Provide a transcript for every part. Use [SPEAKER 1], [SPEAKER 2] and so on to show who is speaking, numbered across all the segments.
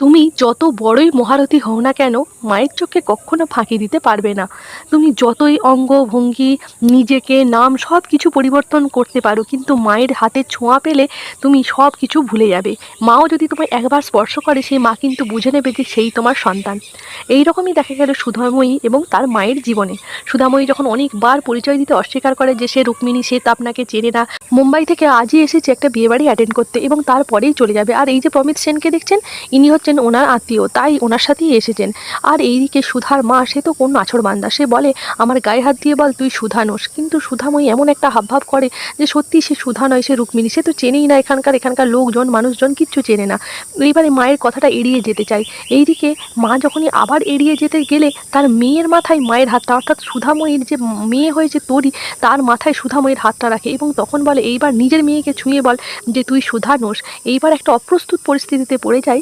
[SPEAKER 1] তুমি যত বড়ই মহারথী হও না কেন, মায়ের চোখে কখনো ফাঁকি দিতে পারবে না। তুমি যতই অঙ্গ, ভঙ্গি, নিজেকে, নাম সব কিছু পরিবর্তন করতে পারো, কিন্তু মায়ের হাতে ছোঁয়া পেলে তুমি সব কিছু ভুলে যাবে। মাও যদি তোমায় একবার স্পর্শ করে সেই মা কিন্তু বুঝে নেবে যে সেই তোমার সন্তান। এই রকমই দেখা গেল সুধাময়ী এবং তার মায়ের জীবনে। সুধাময়ী যখন অনেকবার পরিচয় দিতে অস্বীকার করে যে সে রুক্মিণী, সে তা আপনাকে চেনে না, মুম্বাই থেকে আজই এসেছে একটা বিয়েবাড়ি অ্যাটেন্ড করতে এবং তারপরেই চলে যাবে। আর এই যে প্রমিত সেনকে দেখছেন, ইনি হচ্ছেন ওনার আত্মীয়, তাই ওনার সাথেই এসেছেন। আর এইদিকে সুধার মা, সে তো কোন নাছর বান্দা সে বলে, আমার গায়ে হাত দিয়ে বল, তুই সুধানোস কিন্তু সুধাময়ী এমন একটা হাবভাব করে যে সত্যি সে সুধা নয়, সে রুক্মিণী। সে তো চেনেই না এখানকার এখানকার লোকজন, মানুষজন কিচ্ছু চেনে না। এইবারে মায়ের কথাটা এড়িয়ে যেতে চায় এইদিকে মা যখনই আবার এড়িয়ে যেতে গেলে তার মেয়ের মাথায় মায়ের হাতটা, অর্থাৎ সুধাময়ীর যে মেয়ে হয়েছে তোরই তার মাথায় সুধাময়ীর হাতটা রাখে এবং তখন বলে, এইবার নিজের মেয়েকে ছুঁয়ে বল যে তুই সুধা নোস। এইবার একটা অপ্রস্তুত পরিস্থিতিতে পড়ে যায়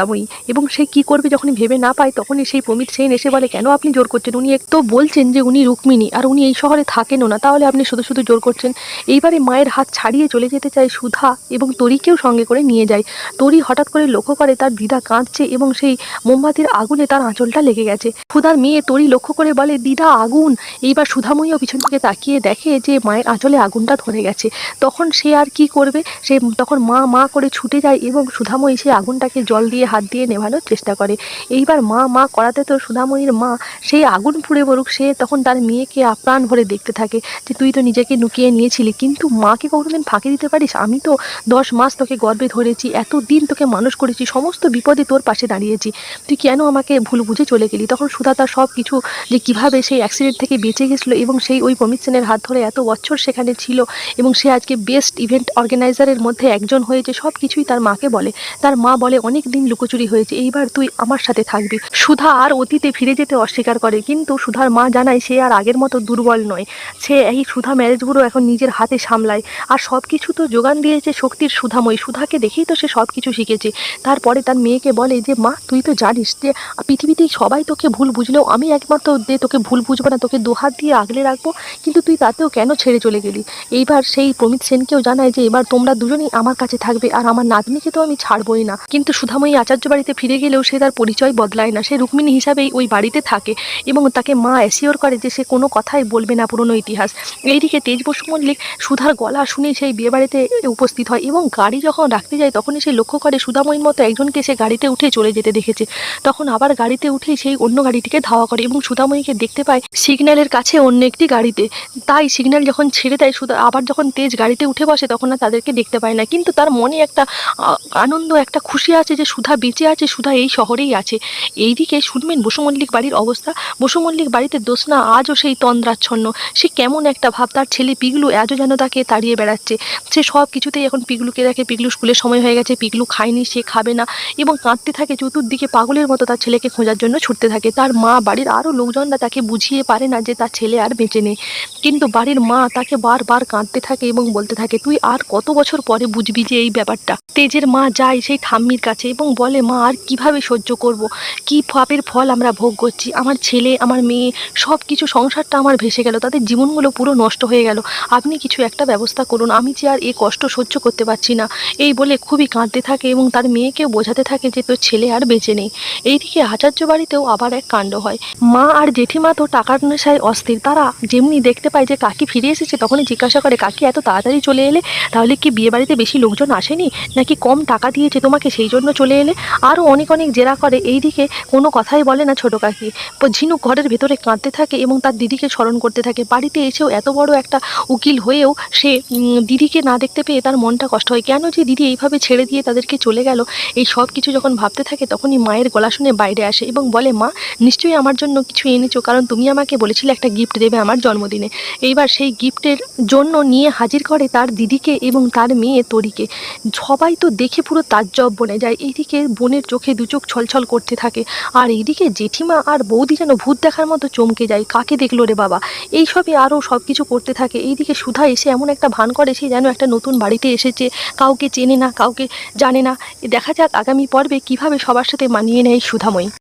[SPEAKER 1] সুধাময়ী এবং সে কি করবে যখনই ভেবে না পায়, তখনই সেই প্রমিত সেন এসে বলে, কেন আপনি জোর করছেন? উনি এক তো বলছেন যে, উনি রুক্মিণী, আর উনি এই শহরে থাকেনও না, তাহলে আপনি শুধু শুধু জোর করছেন? এইবারে মায়ের হাত ছাড়িয়ে চলে যেতে চায় সুধা এবং তরিকেও সঙ্গে করে নিয়ে যায়। তরি হঠাৎ করে লক্ষ্য করে তার দিদা কাঁদছে এবং সেই মোমবাতির আগুনে তার আঁচলটা লেগে গেছে। সুধার মেয়ে তরি লক্ষ্য করে বলে, দিদা, আগুন! এইবার সুধাময়ীও পিছন থেকে তাকিয়ে দেখে যে, মায়ের আঁচলে আগুনটা ধরে গেছে। তখন সে আর কি করবে? সে, তখন মা মা করে ছুটে যায় এবং সুধাময়ী সেই আগুনটাকে জল দিয়ে হাত দিয়ে নেভানোর চেষ্টা করে। এইবার মা মা করাতে তো সুধাময়ীর মা সেই আগুন পুড়ে মরুক সে তখন তার মেয়েকে আপ্রাণ ভরে দেখতে থাকে যে তুই তো নিজেকে লুকিয়ে নিয়েছিলি। কিন্তু মাকে কোনোদিন ফাঁকি দিতে পারিস? আমি তো দশ মাস তোকে গর্বে ধরেছি এত দিন তোকে মানুষ করেছি, সমস্ত বিপদে তোর পাশে দাঁড়িয়েছি। তুই কেন আমাকে ভুল বুঝে চলে গেলি? তখন সুধা তার সব কিছু যে কীভাবে সেই অ্যাক্সিডেন্ট থেকে বেঁচে গেছিল এবং সেই ওই প্রমিত সেনের হাত ধরে এত বছর সেখানে ছিল এবং সে আজকে বেস্ট ইভেন্ট অর্গানাইজারের মধ্যে একজন হয়েছে, সব কিছুই তার মাকে বলে। তার মা বলে, অনেক দিন লুকোচুরি হয়েছে, এইবার তুই আমার সাথে থাকবি। সুধা আর অতীতে ফিরে যেতে অস্বীকার করে, কিন্তু সুধার মা জানায় সে আর আগের মতো দুর্বল নয়। সে এই সুধা ম্যারেজগুলো এখন নিজের হাতে সামলায়, আর সব কিছু তো যোগান দিয়েছে শক্তির সুধাময়। সুধাকে দেখেই তো সে সব কিছু শিখেছে। তারপরে তার মেয়েকে বলে যে, মা, তুই তো জানিস যে, পৃথিবীতে সবাই তোকে ভুল বুঝলেও আমি একমাত্র যে তোকে ভুল বুঝব না, তোকে দুহাত দিয়ে আগলে রাখব, কিন্তু তুই তাতেও কেন ছেড়ে চলে গেলি? এইবার সেই প্রমিত সেনকেও জানায় যে, এবার তোমরা দুজনেই আমার কাছে থাকবে, আর আমার নাতনিকে তো আমি ছাড়বই না। কিন্তু সুধাময়ী আচার্য বাড়িতে ফিরে গেলেও সে তার পরিচয় বদলায় না। সে রুক্মিণী হিসাবেই ওই বাড়িতে থাকে এবং তাকে মা অ্যাসিওর করে যে সে কোনো কথাই বলবে না পুরনো ইতিহাস। এইদিকে তেজ বসু মল্লিক সুধার গলা শুনে সেই বিয়ে বাড়িতে উপস্থিত হয় এবং গাড়ি যখন রাখতে যায় তখনই সে লক্ষ্য করে সুধাময়ীর মতো একজনকে সে গাড়িতে উঠে চলে যেতে দেখেছে। তখন আবার গাড়িতে উঠেই সেই অন্য গাড়িটিকে ধাওয়া করে এবং সুধাময়ীকে দেখতে পায় সিগন্যালের কাছে অন্য একটি গাড়িতে। তাই সিগন্যাল যখন ছেড়ে দেয় সুধা আবার যখন তেজ গাড়িতে উঠে বসে তখন আর তাদেরকে দেখতে পায় না। কিন্তু তার মনে একটা আনন্দ, একটা খুশি আছে যে সুধা বেঁচে আছে, সুধা এই শহরেই আছে। এইদিকে শুনবেন বসুমল্লিক বাড়ির অবস্থা। বসুমল্লিক বাড়িতে দোষ না, আজও সেই তন্দ্রাচ্ছন্ন। সে কেমন একটা ভাব, তার ছেলে পিগলু আজও যেন তাকে তাড়িয়ে বেড়াচ্ছে। সে সব কিছুতেই এখন পিগলুকে দেখে, পিগলু স্কুলের সময় হয়ে গেছে, পিগলু খায়নি, সে খাবে না। এবং কাঁদতে থাকে, চতুর্দিকে পাগলের মতো তার ছেলেকে খোঁজার জন্য ছুটতে থাকে। তার মা বাড়ির আরও লোকজনরা তাকে বুঝিয়ে পারে না যে তার ছেলে আর বেঁচে নেই। কিন্তু বাড়ির মা তাকে বারবার কাঁদতে থাকে এবং বলতে থাকে, তুই আর কত বছর পরে বুঝবি যে এই ব্যাপারটা? তেজের মা যায় সেই ঠাম্মির কাছে এবং বলে, মা, আর কীভাবে সহ্য করব? কি পাপের ফল আমরা ভোগ করছি? আমার ছেলে, আমার মেয়ে সব কিছু সংসারটা আমার ভেসে গেল, তাদের জীবনগুলো পুরো নষ্ট হয়ে গেল। আপনি কিছু একটা ব্যবস্থা করুন, আমি যে আর এই কষ্ট সহ্য করতে পারছি না। এই বলে খুবই কাঁদতে থাকে এবং তার মেয়েকেও বোঝাতে থাকে যে তোর ছেলে আর বেঁচে নেই। এইদিকে আচার্য বাড়িতেও আবার এক কাণ্ড হয়। মা আর জেঠিমা তো টাকার নেশায় অস্থির। তারা যেমনি দেখতে পায় যে কাকি ফিরে এসেছে, তখনই জিজ্ঞাসা করে, কাকি, এত তাড়াতাড়ি চলে এলে? তাহলে কি বিয়ে বাড়িতে বেশি লোকজন আসেনি? নাকি কম টাকা দিয়েছে তোমাকে, সেই জন্য চলে এলে? আরও অনেক অনেক জেরা করে। এইদিকে কোনো কথাই বলে না ছোটো কাকি। ঝিনুক ঘরের ভেতরে কাঁদতে থাকে এবং তার দিদিকে স্মরণ করতে থাকে। বাড়িতে এসেও এত বড় একটা উকিল হয়েও সে দিদিকে না দেখতে পেয়ে তার মনটা কষ্ট হয়। কেন যে দিদি এইভাবে ছেড়ে দিয়ে তাদেরকে চলে গেল, এই সব কিছু যখন ভাবতে থাকে তখনই মায়ের গলা শুনে বাইরে আসে এবং বলে, মা, নিশ্চয়ই আমার জন্য কিছু এনেছো, কারণ তুমি আমাকে বলেছিলে একটা গিফট দেবে আমার জন্মদিনে। এইবার সেই গিফটের জন্য নিয়ে হাজির করে তার দিদিকে এবং তার মেয়ে তরিকে। সবাই তো দেখে পুরো তাজ্জব বনে যায়। এইদিকে বোনের চোখে দু চোখ ছলছল করতে থাকে। আর এদিকে জেঠিমা আর বৌদি যেন ভূত দেখার মতো চমকে যায়। কাকে দেখল রে বাবা? এইসবই আরও সব কিছু করতে থাকে। এইদিকে সুধা এসে এমন একটা ভান করে সে যেন একটা নতুন বাড়িতে এসেছে। কাউকে চেনে না, কাউকে জানে না। দেখা যাক আগামী পর্বে কীভাবে সবার সাথে মানিয়ে নেয় সুধাময়ী।